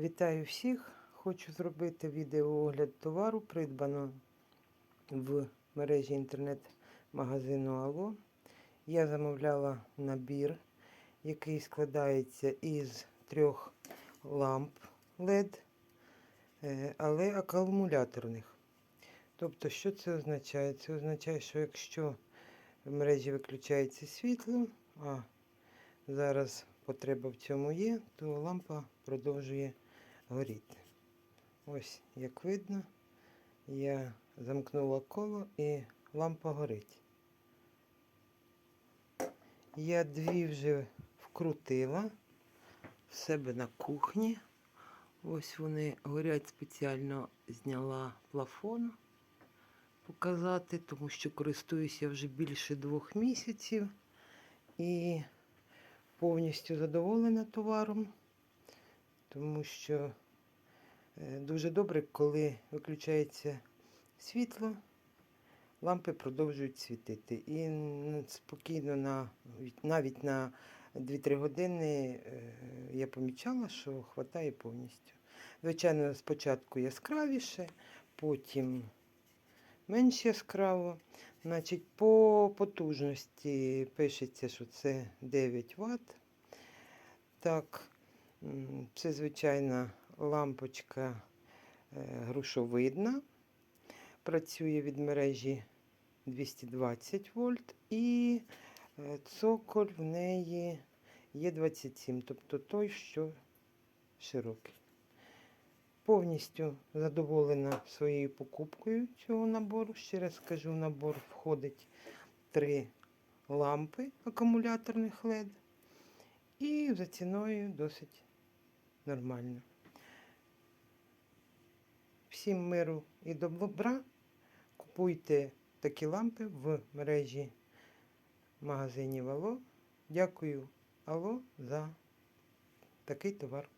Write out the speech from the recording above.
Вітаю всіх! Хочу зробити відеоогляд товару, придбано в мережі інтернет-магазину Ало. Я замовляла набір, який складається із трьох ламп LED, е, але акумуляторних. Тобто, що це означає? Це означає, що якщо в мережі виключається світло, а зараз потреба в цьому є, то лампа продовжує горіти. Ось, як видно, я замкнула коло і лампа горить. Я дві вже вкрутила в себе на кухні. Ось вони горять спеціально зняла плафон показати, тому що користуюся вже більше двох місяців і повністю задоволена товаром, тому що е, дуже добре, коли виключається світло, лампи продовжують світити. І спокійно на, навіть на 2-3 години е, я помічала, що вистачає повністю. Звичайно, спочатку яскравіше, потім менш яскраво. Значить, по потужності пишеться, що це 9 Вт. Так, це звичайна лампочка е, грушовидна. Працює від мережі 220 вольт і е, цоколь в неї є 27, тобто той, що широкий. Повністю задоволена своєю покупкою цього набору. Ще раз скажу, в набор входить три лампи акумуляторних LED. І за ціною досить нормально. Всім миру і добра. Купуйте такі лампи в мережі магазинів Ало. Дякую Ало за такий товар.